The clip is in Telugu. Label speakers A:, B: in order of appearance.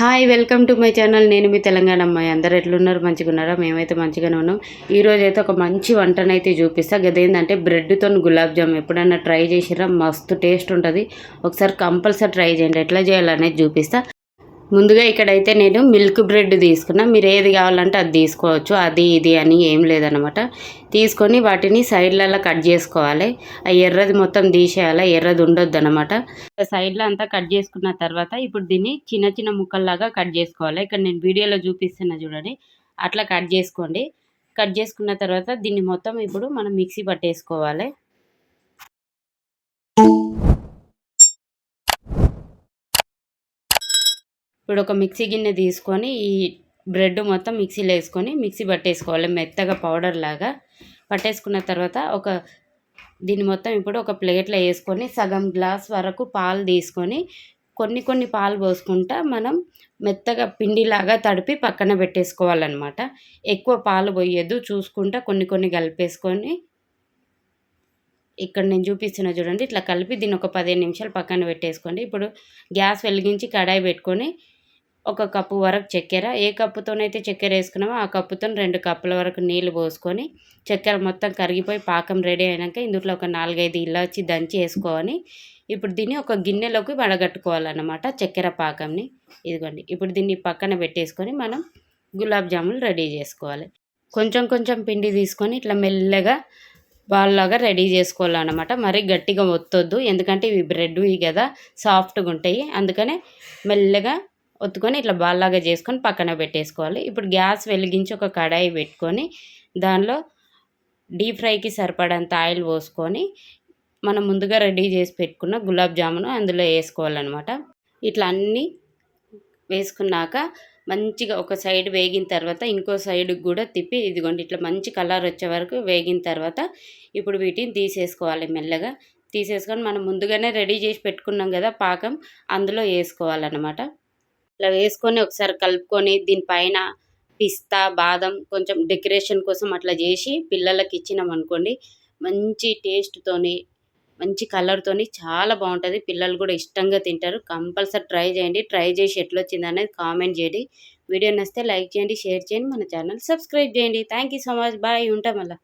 A: Hi welcome to my channel. నేను మీ తెలంగాణ అమ్మాయి. అందరు ఎట్లున్నారు? మంచిగా ఉన్నారా మేమైతే మంచిగానే ఉన్నాం. ఈరోజు అయితే ఒక మంచి వంటనైతే చూపిస్తా. గదేంటంటే బ్రెడ్తో గులాబ్ జామ్. ఎప్పుడైనా ట్రై చేసిరా మస్తు టేస్ట్ ఉంటుంది. ఒకసారి కంపల్సరీ ట్రై చేయండి. ఎట్లా చేయాలనేది చూపిస్తా. ముందుగా ఇక్కడైతే నేను మిల్క్ బ్రెడ్ తీసుకున్నా. మీరు ఏది కావాలంటే అది తీసుకోవచ్చు. అది ఇది అని ఏం లేదనమాట తీసుకొని వాటిని సైడ్లలో కట్ చేసుకోవాలి. ఆ ఎర్రది మొత్తం తీసేయాలి? ఎర్రది ఉండొద్దు అనమాట సైడ్లో అంతా కట్ చేసుకున్న తర్వాత ఇప్పుడు దీన్ని చిన్న చిన్న ముక్కల్లాగా కట్ చేసుకోవాలి. ఇక్కడ నేను వీడియోలో చూపిస్తున్నా చూడండి. అట్లా కట్ చేసుకోండి. కట్ చేసుకున్న తర్వాత దీన్ని మొత్తం ఇప్పుడు మనం మిక్సీ పట్టేసుకోవాలి. ఇప్పుడు ఒక మిక్సీ గిన్నె తీసుకొని ఈ బ్రెడ్ మొత్తం మిక్సీలో వేసుకొని మిక్సీ పట్టేసుకోవాలి. మెత్తగా పౌడర్ లాగా పట్టేసుకున్న తర్వాత ఒక దీన్ని మొత్తం ఇప్పుడు ఒక ప్లేట్లో వేసుకొని సగం గ్లాస్ వరకు పాలు తీసుకొని కొన్ని కొన్ని పాలు పోసుకుంటా మనం మెత్తగా పిండిలాగా తడిపి పక్కన పెట్టేసుకోవాలన్నమాట. ఎక్కువ పాలు పోయొద్దు. చూసుకుంటా కొన్ని కొన్ని కలిపేసుకొని ఇక్కడ నేను చూపిస్తున్నా చూడండి. ఇట్లా కలిపి దీన్ని ఒక పదిహేను నిమిషాలు పక్కన పెట్టేసుకోండి. ఇప్పుడు గ్యాస్ వెలిగించి కడాయి పెట్టుకొని ఒక కప్పు వరకు చక్కెర. ఏ కప్పుతోనైతే చక్కెర వేసుకున్నామో ఆ కప్పుతో రెండు కప్పుల వరకు నీళ్ళు పోసుకొని చక్కెర మొత్తం కరిగిపోయి పాకం రెడీ అయినాక ఇందులో ఒక నాలుగైదు ఇలాచి దంచి వేసుకోవాలి. ఇప్పుడు దీన్ని ఒక గిన్నెలోకి వడగట్టుకోవాలన్నమాట చక్కెర పాకంని. ఇదిగోండి ఇప్పుడు దీన్ని పక్కన పెట్టేసుకొని మనం గులాబ్ జాములు రెడీ చేసుకోవాలి. కొంచెం కొంచెం పిండి తీసుకొని ఇట్లా మెల్లగా బాల్లాగా రెడీ చేసుకోవాలన్నమాట. మరీ గట్టిగా ఒత్తొద్దు ఎందుకంటే ఇవి బ్రెడ్వి కదా సాఫ్ట్గా ఉంటాయి అందుకనే మెల్లగా ఒత్తుకొని ఇట్లా బాల్లాగా చేసుకొని పక్కన పెట్టేసుకోవాలి. ఇప్పుడు గ్యాస్ వెలిగించి ఒక కడాయి పెట్టుకొని దానిలో డీప్ ఫ్రైకి సరిపడంత ఆయిల్ పోసుకొని మనం ముందుగా రెడీ చేసి పెట్టుకున్న గులాబ్ జామును అందులో వేసుకోవాలన్నమాట. ఇట్లా అన్నీ వేసుకున్నాక మంచిగా ఒక సైడ్ వేగిన తర్వాత ఇంకో సైడ్ కూడా తిప్పి ఇదిగోండి ఇట్లా మంచి కలర్ వచ్చే వరకు వేగిన తర్వాత ఇప్పుడు వీటిని తీసేసుకోవాలి మెల్లగా. తీసేసుకొని మనం ముందుగానే రెడీ చేసి పెట్టుకున్నాం కదా పాకం అందులో వేసుకోవాలన్నమాట. ఇలా వేసుకొని ఒకసారి కలుపుకొని దీనిపైన పిస్తా బాదం కొంచెం డెకరేషన్ కోసం అట్లా చేసి పిల్లలకి ఇచ్చినాం అనుకోండి మంచి టేస్ట్తోని మంచి కలర్తోని చాలా బాగుంటుంది. పిల్లలు కూడా ఇష్టంగా తింటారు. కంపల్సరీ ట్రై చేయండి. ట్రై చేసి ఎట్లా వచ్చింది అనేది కామెంట్ చేయండి. వీడియో నచ్చితే లైక్ చేయండి షేర్ చేయండి. మన ఛానల్ సబ్స్క్రైబ్ చేయండి. Thank you so much bye ఉంటాం మళ్ళీ.